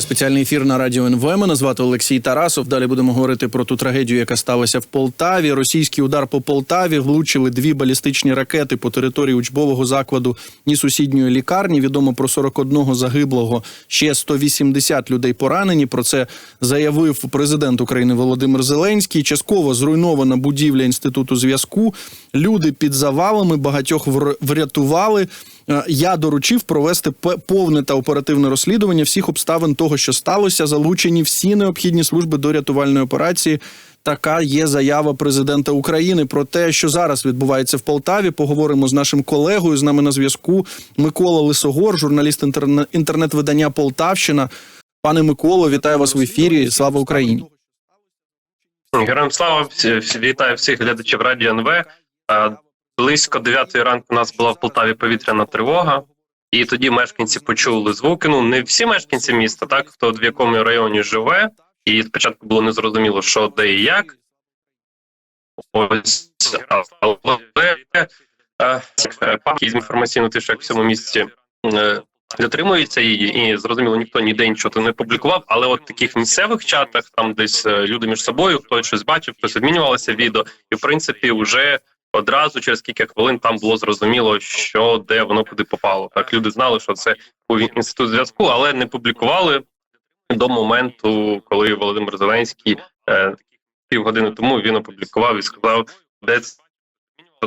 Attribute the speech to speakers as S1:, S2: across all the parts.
S1: Спеціальний ефір на радіо НВ. Мене звати Олексій Тарасов. Далі будемо говорити про ту трагедію, яка сталася в Полтаві. Російський удар по Полтаві влучили дві балістичні ракети по території учбового закладу і сусідньої лікарні. Відомо про 41 загиблого, ще 180 людей поранені. Про це заявив президент України Володимир Зеленський. Частково зруйнована будівля інституту зв'язку. Люди під завалами багатьох вр- врятували. Е, Я доручив провести повне та оперативне розслідування всіх обставин того, що сталося. Залучені всі необхідні служби до рятувальної операції. Така є заява президента України про те, що зараз відбувається в Полтаві. Поговоримо з нашим колегою. З нами на зв'язку Микола Лисогор, журналіст інтерне- інтернет-видання Полтавщина. Пане Миколо, вітаю вас в ефірі. Слава Україні!
S2: Героям слава вітаю всіх глядачів радіо НВ. Близько 9 ранку у нас була в Полтаві повітряна тривога, і тоді мешканці почули звуки. Ну не всі мешканці міста, так хто в якому районі живе, і спочатку було незрозуміло, що де і як. Ось але е, е, з інформаційної тиші, як в цьому місці. е, Дотримуються її, і зрозуміло, ніхто ніде нічого не публікував. Але от в таких місцевих чатах, там десь е, люди між собою, хтось щось бачив, хтось обмінювалося відео, і в принципі, вже одразу через кілька хвилин там було зрозуміло, що де воно куди попало. Так люди знали, що це був інститут зв'язку, але не публікували до моменту, коли Володимир Зеленський е, півгодини тому він опублікував і сказав, де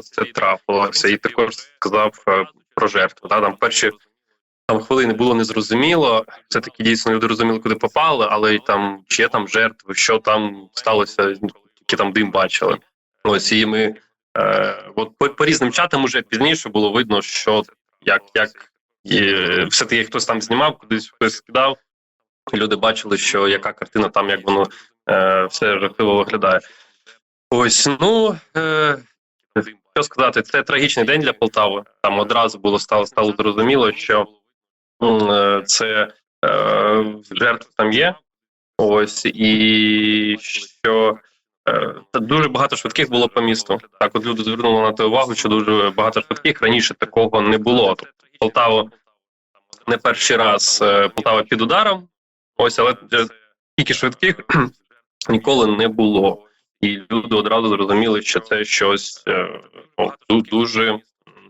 S2: це, трапилося, і також сказав е, про жертву. Да, там перші там хвилини було незрозуміло. Все таки дійсно люди розуміли, куди попали, але й там чи є там жертви, що там сталося, тільки там дим бачили. Ось і ми е, от по, по різним чатам уже пізніше було видно, що як, як е, все таки хтось там знімав, кудись хтось скидав. Люди бачили, що яка картина там, як воно е, все жахливо виглядає. Ось ну е, що сказати, це трагічний день для Полтави. Там одразу було стало стало зрозуміло, що е, це е, жертв там є. Ось і що та дуже багато швидких було по місту. Так, от люди звернули на те увагу, що дуже багато швидких раніше такого не було. Тобто Полтава не перший раз е, Полтава під ударом. Ось, але е, тільки швидких ніколи не було. І люди одразу зрозуміли, що це щось е, ну, дуже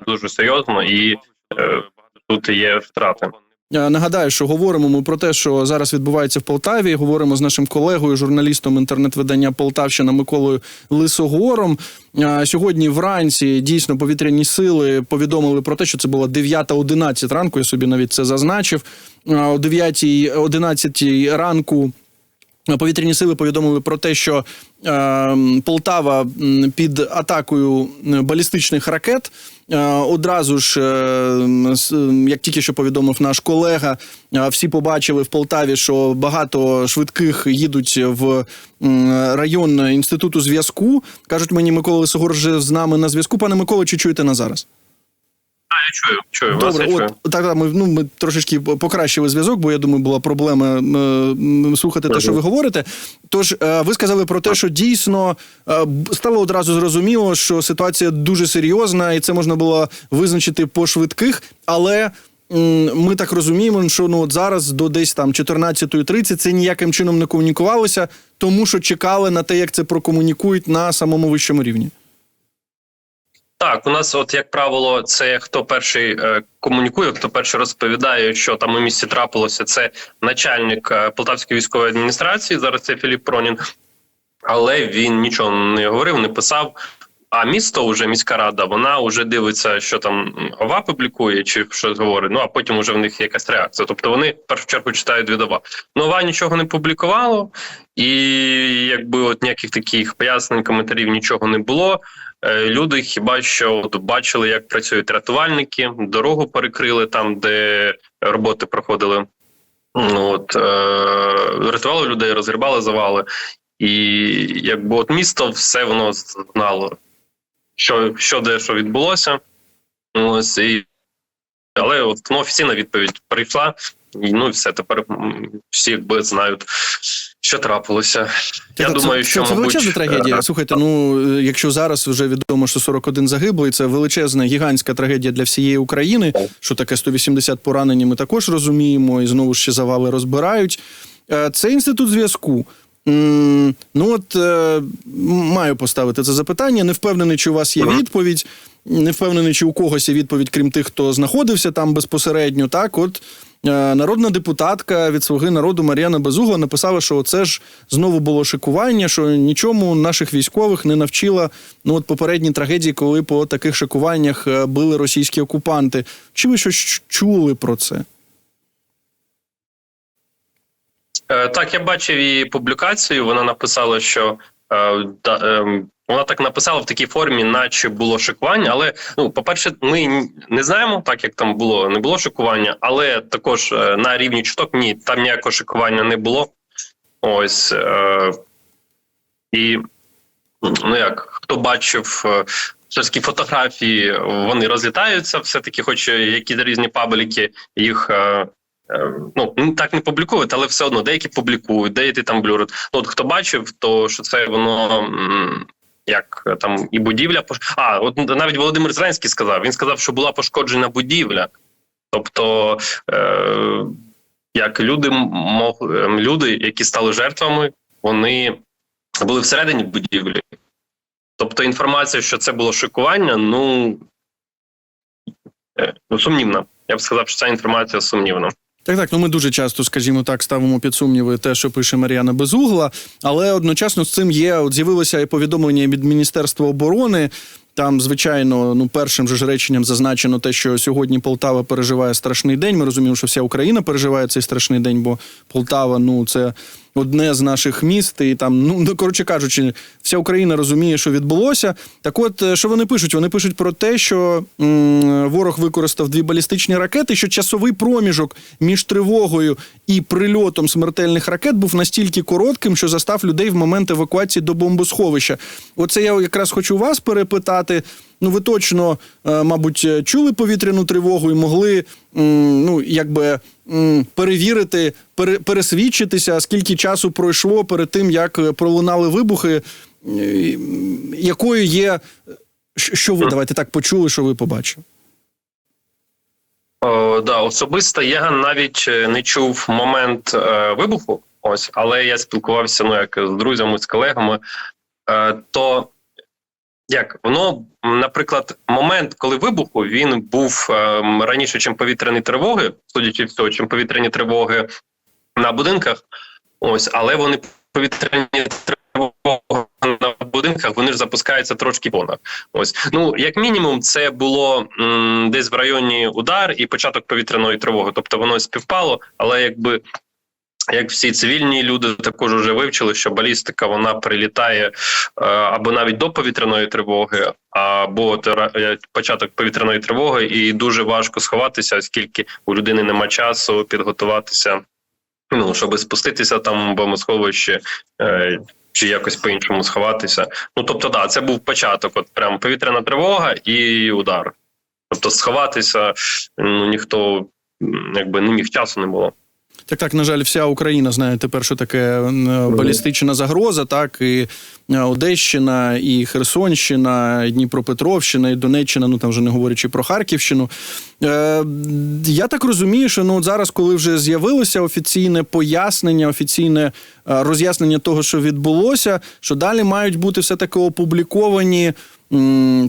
S2: дуже серйозно, і е, тут є втрати.
S1: Е, Нагадаю, що говоримо ми про те, що зараз відбувається в Полтаві. Говоримо з нашим колегою, журналістом інтернет-видання Полтавщина Миколою Лисогором. Е, Сьогодні вранці дійсно повітряні сили повідомили про те, що це була 9.11 ранку. Я собі навіть це зазначив. Е, О 9.11 ранку. Повітряні сили повідомили про те, що е, Полтава під атакою балістичних ракет. Е, одразу ж, е, як тільки що повідомив наш колега, е, всі побачили в Полтаві, що багато швидких їдуть в м, район інституту зв'язку. кажуть мені, Микола Лисогор вже з нами на зв'язку. Пане Миколо, чи чуєте нас зараз?
S2: Я чую, чую вас,
S1: Добре,
S2: я чую.
S1: от так, так, ми, ну, ми трошечки покращили зв'язок, бо я думаю, була проблема е, слухати те, що ви говорите. Тож е, ви сказали про те, що дійсно е, стало одразу зрозуміло, що ситуація дуже серйозна, і це можна було визначити по швидких, але. Ми так розуміємо, що ну от зараз до десь там 14.30 це ніяким чином не комунікувалося, тому що чекали на те, як це прокомунікують на самому вищому рівні.
S2: Так, у нас, от як правило, це хто перший е, комунікує, хто перший розповідає, що там у місті трапилося. Це начальник е, Полтавської військової адміністрації. Зараз це Філіп Пронін, але він нічого не говорив, не писав. А місто, вже міська рада, вона вже дивиться, що там ОВА публікує чи щось говорить. Ну а потім вже в них якась реакція. Тобто вони в першу чергу читають від ОВА. Ну ОВА нічого не публікувало, і якби от ніяких таких пояснень, коментарів нічого не було. Е, Люди хіба що от бачили, як працюють рятувальники, дорогу перекрили там, де роботи проходили. Ну, От, е, рятували людей, розгрібали завали. І якби от місто все воно знало, що, що де що відбулося. Ось, і, але от ну, офіційна відповідь прийшла. І, ну і все тепер всі якби знають, що трапилося. Я
S1: Так,
S2: думаю,
S1: це,
S2: що
S1: це, це
S2: мабуть,
S1: величезна трагедія.
S2: е,
S1: Слухайте, ну е, якщо зараз вже відомо, що 41 загиблий, це величезна гігантська трагедія для всієї України. Що таке 180 поранені, ми також розуміємо, і знову ж ще завали розбирають. Е, Це інститут зв'язку. Ну от е, маю поставити це запитання. Не впевнений, чи у вас є відповідь. Не впевнений, чи у когось є відповідь, крім тих, хто знаходився там безпосередньо. Так, от е, народна депутатка від слуги народу Мар'яна Безугла написала, що це ж знову було шикування, що нічому наших військових не навчила ну от попередні трагедії, коли по таких шикуваннях е, били російські окупанти. Чи ви щось чули про це?
S2: Е, Так, я бачив її публікацію. Вона написала, що е, е, вона так написала в такій формі, наче було шикування. Але ну, по-перше, ми не знаємо, так як там було, не було шикування, але також е, на рівні чуток ні, там ніякого шикування не було. Ось е, і ну як хто бачив. е, таки фотографії вони розлітаються, все таки, хоч які різні пабліки їх е, Е, ну так не публікують, але все одно деякі публікують, деякі там блюрять. Ну, от хто бачив, то що це воно як там і будівля. А от навіть Володимир Зеленський сказав. Він сказав, що була пошкоджена будівля. Тобто, е, як люди мог ем, люди, які стали жертвами, вони були всередині будівлі. Тобто інформація, що це було шикування, ну, е, ну сумнівна. Я б сказав, що ця інформація сумнівна.
S1: Так, так, ну ми дуже часто, скажімо так, ставимо під сумніви те, що пише Мар'яна Безугла, але одночасно з цим є, от з'явилося і повідомлення від Міністерства оборони. Там, звичайно, ну першим же ж реченням зазначено те, що сьогодні Полтава переживає страшний день. Ми розуміємо, що вся Україна переживає цей страшний день, бо Полтава, ну це одне з наших міст, і там, ну ну, коротше кажучи, вся Україна розуміє, що відбулося. Так, от е, що вони пишуть? Вони пишуть про те, що м, ворог використав дві балістичні ракети, що часовий проміжок між тривогою і прильотом смертельних ракет був настільки коротким, що застав людей в момент евакуації до бомбосховища. Оце я якраз хочу вас перепитати. Ну, ви точно, е, мабуть, е, чули повітряну тривогу і могли ну, якби перевірити, пере, пересвідчитися, скільки часу пройшло перед тим, як е, пролунали вибухи, якою є. Що ви давайте так почули, що ви побачили?
S2: Да, особисто я навіть не чув момент е, вибуху. Ось, але я спілкувався ну як з друзями, з колегами. Е, то як воно, наприклад, момент, коли вибуху, він був е, м, раніше, чим повітряні тривоги, судячи всього, чим повітряні тривоги на будинках. Ось, але вони повітряні тривоги на будинках, вони ж запускаються трошки понад. Ось ну як мінімум, це було м, десь в районі удар і початок повітряної тривоги. Тобто воно співпало, але якби. Як всі цивільні люди також вже вивчили, що балістика вона прилітає е, або навіть до повітряної тривоги, або е, початок повітряної тривоги, і дуже важко сховатися, оскільки у людини нема часу підготуватися, ну щоб спуститися там в бомбосховище е, чи якось по-іншому сховатися. Ну тобто, да, це був початок, от прям повітряна тривога і удар. Тобто, сховатися ну ніхто якби не міг часу не було.
S1: Так, так, на жаль, вся Україна знає тепер, що таке е, балістична загроза, так і е, Одещина, і Херсонщина, і Дніпропетровщина, і Донеччина, ну там вже не говорячи про Харківщину. Е, я так розумію, що ну зараз, коли вже з'явилося офіційне пояснення, офіційне е, роз'яснення того, що відбулося, що далі мають бути все таки опубліковані.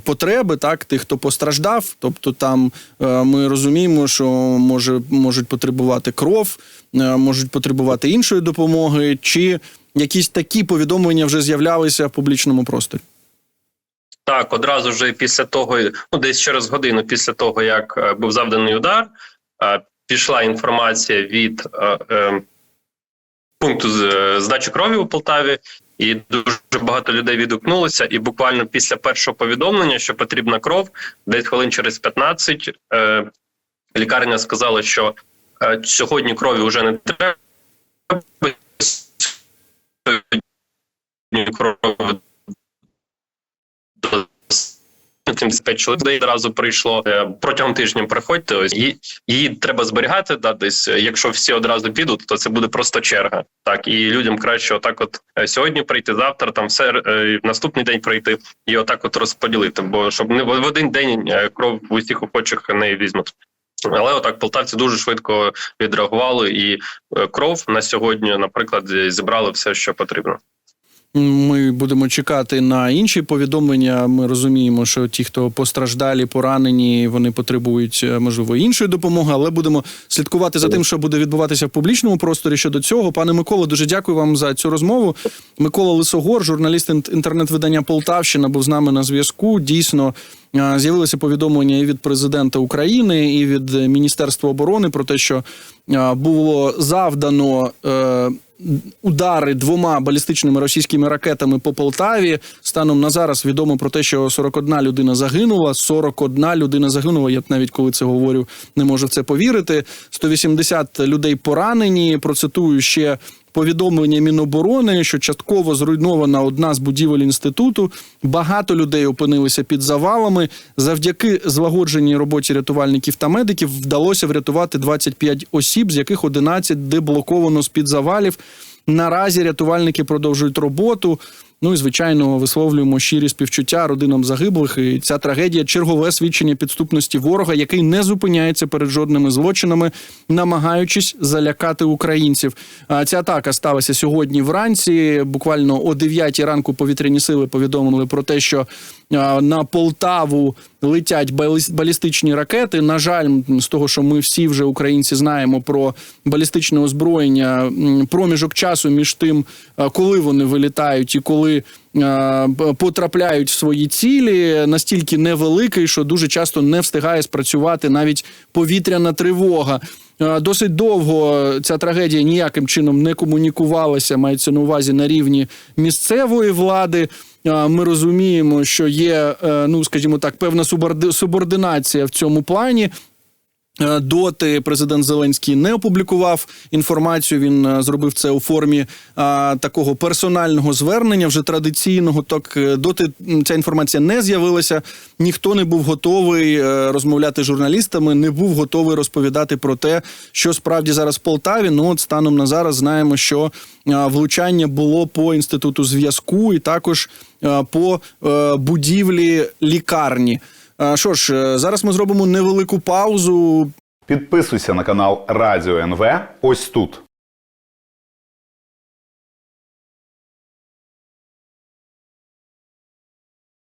S1: Потреби так тих, хто постраждав, тобто там е, ми розуміємо, що може можуть потребувати кров, е, можуть потребувати іншої допомоги, чи якісь такі повідомлення вже з'являлися в публічному просторі.
S2: Так, одразу ж після того, ну десь через годину після того, як е, був завданий удар, пішла інформація від пункту здачі крові у Полтаві, і дуже багато людей відгукнулося. І буквально після першого повідомлення, що потрібна кров, десь хвилин через 15, е, лікарня сказала, що е, сьогодні крові вже не треба. Сьогодні крові 75 чоловік одразу прийшло Е, протягом тижня. Приходьте. Ось її, її треба зберігати. Да, десь е, якщо всі одразу підуть, то це буде просто черга. Так і людям краще отак, от е, сьогодні прийти, завтра там все наступний день прийти і отак, от розподілити. Бо щоб не в один день кров в усіх охочих не візьмуть. Але отак полтавці дуже швидко відреагували, і кров на сьогодні, наприклад, зібрали все, що потрібно.
S1: Ми будемо чекати на інші повідомлення. Ми розуміємо, що ті, хто постраждалі, поранені, вони потребують е, можливо іншої допомоги, але будемо слідкувати за тим, що буде відбуватися в публічному просторі щодо цього. Пане Миколо, дуже дякую вам за цю розмову. Микола Лисогор, журналіст інтернет-видання Полтавщина, був з нами на зв'язку. Дійсно. Е, З'явилися повідомлення і від президента України, і від Міністерства оборони про те, що е, було завдано е, удари двома балістичними російськими ракетами по Полтаві. Станом на зараз відомо про те, що 41 людина загинула. 41 людина загинула. Я навіть коли це говорю, не можу в це повірити. 180 людей поранені. Процитую ще. Повідомлення Міноборони, що частково зруйнована одна з будівель інституту. Багато людей опинилися під завалами. Завдяки злагодженій роботі рятувальників та медиків вдалося врятувати 25 осіб, з яких 11 деблоковано з під завалів. Наразі рятувальники продовжують роботу. Ну і звичайно висловлюємо щирі співчуття родинам загиблих. І ця трагедія чергове свідчення підступності ворога, який не зупиняється перед жодними злочинами, намагаючись залякати українців. А ця атака сталася сьогодні вранці. Буквально о 9 ранку повітряні сили повідомили про те, що на Полтаву летять баліс- балістичні ракети. На жаль, з того, що ми всі вже українці знаємо про балістичне озброєння, проміжок часу між тим, коли вони вилітають і коли б- потрапляють в свої цілі, настільки невеликий, що дуже часто не встигає спрацювати навіть повітряна тривога. Е, Досить довго ця трагедія ніяким чином не комунікувалася, мається на увазі на рівні місцевої влади. Е, Ми розуміємо, що є, е, ну скажімо так, певна субординація в цьому плані. Е, Доти президент Зеленський не опублікував інформацію. Він е, зробив це у формі а, такого персонального звернення, вже традиційного. Так е, доти ця інформація не з'явилася. Ніхто не був готовий е, розмовляти з журналістами, не був готовий розповідати про те, що справді зараз в Полтаві. Ну от станом на зараз знаємо, що влучання було по інституту зв'язку, і також по е, будівлі лікарні. Що ж, е, зараз ми зробимо невелику паузу.
S3: Підписуйся на канал Радіо НВ ось тут.